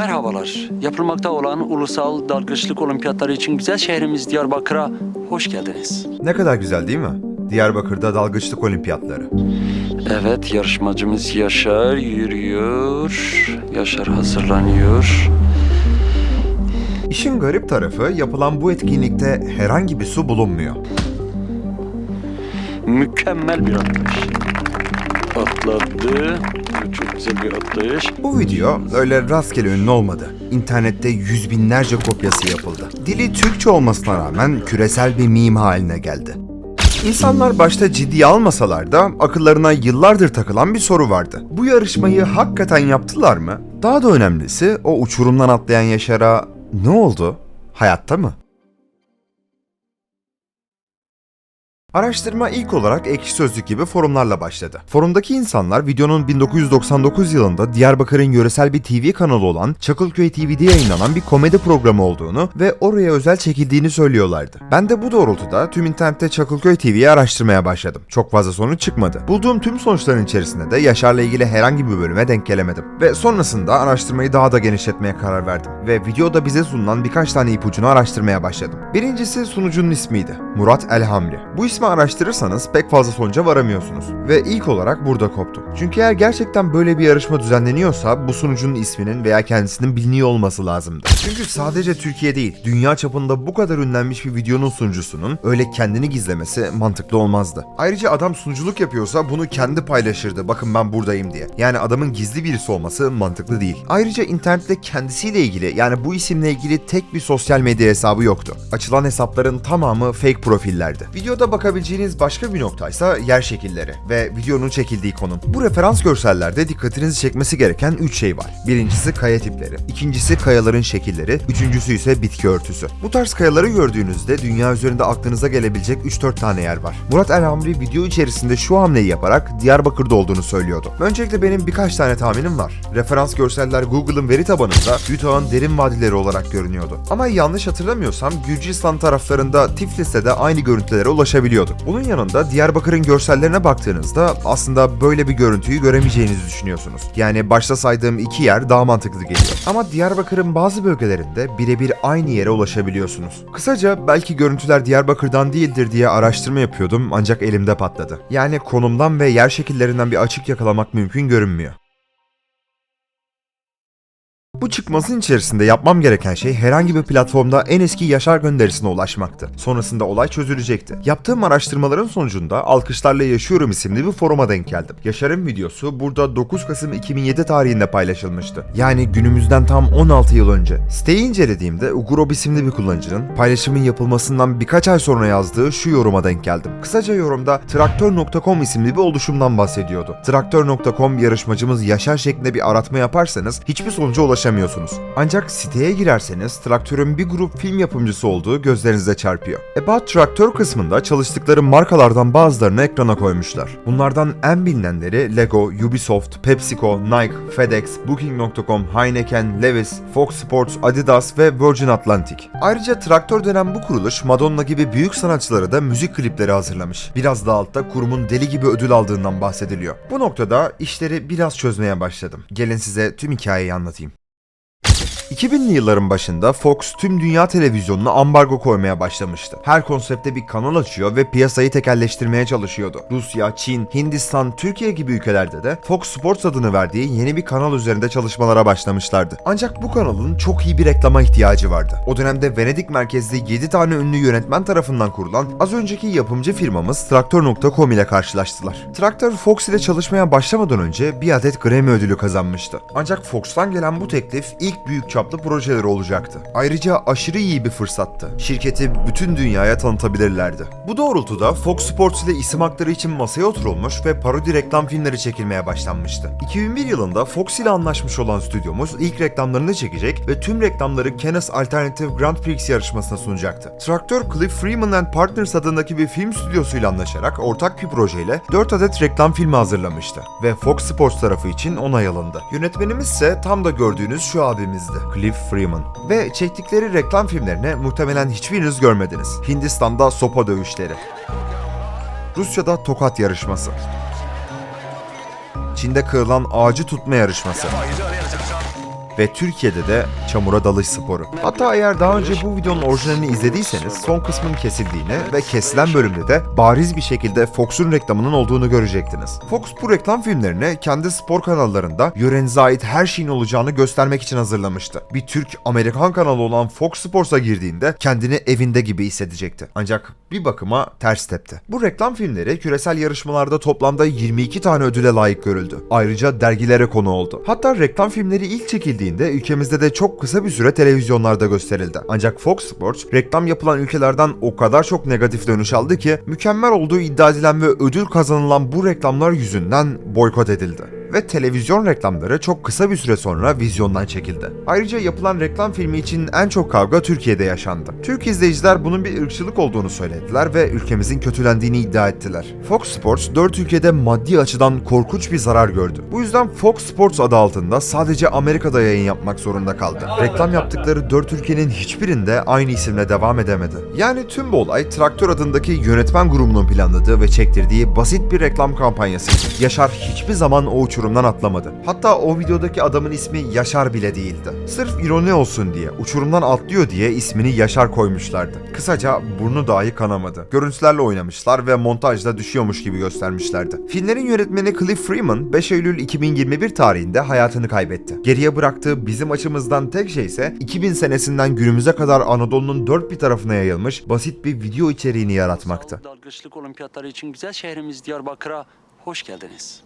Merhabalar. Yapılmakta olan ulusal dalgıçlık olimpiyatları için güzel şehrimiz Diyarbakır'a hoş geldiniz. Ne kadar güzel değil mi? Diyarbakır'da dalgıçlık olimpiyatları. Evet, yarışmacımız Yaşar yürüyor. Yaşar hazırlanıyor. İşin garip tarafı yapılan bu etkinlikte herhangi bir su bulunmuyor. Mükemmel bir atlayış. Atladı. Çok güzel bir atlayış. Bu video öyle rastgele ünlü olmadı. İnternette yüz binlerce kopyası yapıldı. Dili Türkçe olmasına rağmen küresel bir meme haline geldi. İnsanlar başta ciddiye almasalar da akıllarına yıllardır takılan bir soru vardı. Bu yarışmayı hakikaten yaptılar mı? Daha da önemlisi o uçurumdan atlayan Yaşar'a ne oldu? Hayatta mı? Araştırma ilk olarak Ekşi Sözlük gibi forumlarla başladı. Forumdaki insanlar videonun 1999 yılında Diyarbakır'ın yöresel bir TV kanalı olan Çakılköy TV'de yayınlanan bir komedi programı olduğunu ve oraya özel çekildiğini söylüyorlardı. Ben de bu doğrultuda tüm internette Çakılköy TV'yi araştırmaya başladım. Çok fazla sonuç çıkmadı. Bulduğum tüm sonuçların içerisinde de Yaşar'la ilgili herhangi bir bölüme denk gelemedim. Ve sonrasında araştırmayı daha da genişletmeye karar verdim. Ve videoda bize sunulan birkaç tane ipucunu araştırmaya başladım. Birincisi sunucunun ismiydi. Murat Elhamri. Bu ismi araştırırsanız pek fazla sonuca varamıyorsunuz. Ve ilk olarak burada koptu. Çünkü eğer gerçekten böyle bir yarışma düzenleniyorsa bu sunucunun isminin veya kendisinin biliniyor olması lazımdı. Çünkü sadece Türkiye değil, dünya çapında bu kadar ünlenmiş bir videonun sunucusunun öyle kendini gizlemesi mantıklı olmazdı. Ayrıca adam sunuculuk yapıyorsa bunu kendi paylaşırdı. Bakın ben buradayım diye. Yani adamın gizli birisi olması mantıklı değil. Ayrıca internette kendisiyle ilgili yani bu isimle ilgili tek bir sosyal medya hesabı yoktu. Açılan hesapların tamamı fake profillerdi. Videoda bakabileceğiniz başka bir noktaysa yer şekilleri ve videonun çekildiği konum. Bu referans görsellerde dikkatinizi çekmesi gereken 3 şey var. Birincisi kaya tipleri, ikincisi kayaların şekilleri, üçüncüsü ise bitki örtüsü. Bu tarz kayaları gördüğünüzde dünya üzerinde aklınıza gelebilecek 3-4 tane yer var. Murat Elhamri video içerisinde şu hamleyi yaparak Diyarbakır'da olduğunu söylüyordu. Öncelikle benim birkaç tane tahminim var. Referans görseller Google'ın veri tabanında Utah'ın derin vadileri olarak görünüyordu. Ama yanlış hatırlamıyorsam Gürcistan taraflarında Tiflis'te de aynı görüntülere ulaşabiliyorduk. Bunun yanında Diyarbakır'ın görsellerine baktığınızda aslında böyle bir görüntüyü göremeyeceğinizi düşünüyorsunuz. Yani başta saydığım iki yer daha mantıklı geliyor. Ama Diyarbakır'ın bazı bölgelerinde birebir aynı yere ulaşabiliyorsunuz. Kısaca belki görüntüler Diyarbakır'dan değildir diye araştırma yapıyordum ancak elimde patladı. Yani konumdan ve yer şekillerinden bir açık yakalamak mümkün görünmüyor. Bu çıkmasın içerisinde yapmam gereken şey herhangi bir platformda en eski Yaşar gönderisine ulaşmaktı. Sonrasında olay çözülecekti. Yaptığım araştırmaların sonucunda Alkışlarla Yaşıyorum isimli bir foruma denk geldim. Yaşar'ın videosu burada 9 Kasım 2007 tarihinde paylaşılmıştı. Yani günümüzden tam 16 yıl önce. Siteyi incelediğimde Ugurob isimli bir kullanıcının paylaşımın yapılmasından birkaç ay sonra yazdığı şu yoruma denk geldim. Kısaca yorumda traktör.com isimli bir oluşumdan bahsediyordu. Traktör.com yarışmacımız Yaşar şeklinde bir aratma yaparsanız hiçbir sonuca ulaşamıyorsunuz. Ancak siteye girerseniz traktörün bir grup film yapımcısı olduğu gözlerinize çarpıyor. About Traktör kısmında çalıştıkları markalardan bazılarını ekrana koymuşlar. Bunlardan en bilinenleri Lego, Ubisoft, PepsiCo, Nike, FedEx, Booking.com, Heineken, Levi's, Fox Sports, Adidas ve Virgin Atlantic. Ayrıca Traktör denen bu kuruluş Madonna gibi büyük sanatçılara da müzik klipleri hazırlamış. Biraz da altta kurumun deli gibi ödül aldığından bahsediliyor. Bu noktada işleri biraz çözmeye başladım. Gelin size tüm hikayeyi anlatayım. 2000'li yılların başında Fox tüm dünya televizyonuna ambargo koymaya başlamıştı. Her konsepte bir kanal açıyor ve piyasayı tekelleştirmeye çalışıyordu. Rusya, Çin, Hindistan, Türkiye gibi ülkelerde de Fox Sports adını verdiği yeni bir kanal üzerinde çalışmalara başlamışlardı. Ancak bu kanalın çok iyi bir reklama ihtiyacı vardı. O dönemde Venedik merkezli 7 tane ünlü yönetmen tarafından kurulan az önceki yapımcı firmamız Traktör.com ile karşılaştılar. Traktör Fox ile çalışmaya başlamadan önce bir adet Grammy ödülü kazanmıştı. Ancak Fox'tan gelen bu teklif ilk büyük çaplı projeleri olacaktı. Ayrıca aşırı iyi bir fırsattı. Şirketi bütün dünyaya tanıtabilirlerdi. Bu doğrultuda Fox Sports ile isim hakları için masaya oturulmuş ve parodi reklam filmleri çekilmeye başlanmıştı. 2001 yılında Fox ile anlaşmış olan stüdyomuz ilk reklamlarını çekecek ve tüm reklamları Cannes Alternative Grand Prix yarışmasına sunacaktı. Traktör Cliff Freeman and Partners adındaki bir film stüdyosuyla anlaşarak ortak bir projeyle 4 adet reklam filmi hazırlamıştı ve Fox Sports tarafı için onay alındı. Yönetmenimiz ise tam da gördüğünüz şu abimizdi. Cliff Freeman. Ve çektikleri reklam filmlerini muhtemelen hiçbiriniz görmediniz. Hindistan'da sopa dövüşleri. Rusya'da tokat yarışması. Çin'de kırılan ağacı tutma yarışması. Ve Türkiye'de de çamura dalış sporu. Hatta eğer daha önce bu videonun orijinalini izlediyseniz son kısmın kesildiğini ve kesilen bölümde de bariz bir şekilde Fox'un reklamının olduğunu görecektiniz. Fox bu reklam filmlerini kendi spor kanallarında yörenize ait her şeyin olacağını göstermek için hazırlamıştı. Bir Türk-Amerikan kanalı olan Fox Sports'a girdiğinde kendini evinde gibi hissedecekti. Ancak bir bakıma ters tepti. Bu reklam filmleri küresel yarışmalarda toplamda 22 tane ödüle layık görüldü. Ayrıca dergilere konu oldu. Hatta reklam filmleri ilk çekildiğinde ülkemizde de çok kısa bir süre televizyonlarda gösterildi. Ancak Fox Sports reklam yapılan ülkelerden o kadar çok negatif dönüş aldı ki mükemmel olduğu iddia edilen ve ödül kazanılan bu reklamlar yüzünden boykot edildi ve televizyon reklamları çok kısa bir süre sonra vizyondan çekildi. Ayrıca yapılan reklam filmi için en çok kavga Türkiye'de yaşandı. Türk izleyiciler bunun bir ırkçılık olduğunu söylediler ve ülkemizin kötülendiğini iddia ettiler. Fox Sports 4 ülkede maddi açıdan korkunç bir zarar gördü. Bu yüzden Fox Sports adı altında sadece Amerika'da yayın yapmak zorunda kaldı. Reklam yaptıkları 4 ülkenin hiçbirinde aynı isimle devam edemedi. Yani tüm bu olay Traktör adındaki yönetmen grubunun planladığı ve çektirdiği basit bir reklam kampanyasıydı. Yaşar hiçbir zaman o uçurumdan atlamadı. Hatta o videodaki adamın ismi Yaşar bile değildi. Sırf ironi olsun diye, uçurumdan atlıyor diye ismini Yaşar koymuşlardı. Kısaca burnu dahi kanamadı. Görüntülerle oynamışlar ve montajda düşüyormuş gibi göstermişlerdi. Filmlerin yönetmeni Cliff Freeman 5 Eylül 2021 tarihinde hayatını kaybetti. Geriye bıraktığı bizim açımızdan tek şey ise 2000 senesinden günümüze kadar Anadolu'nun dört bir tarafına yayılmış basit bir video içeriğini yaratmaktı. Dalgıçlık olimpiyatları için güzel şehrimiz Diyarbakır'a hoş geldiniz.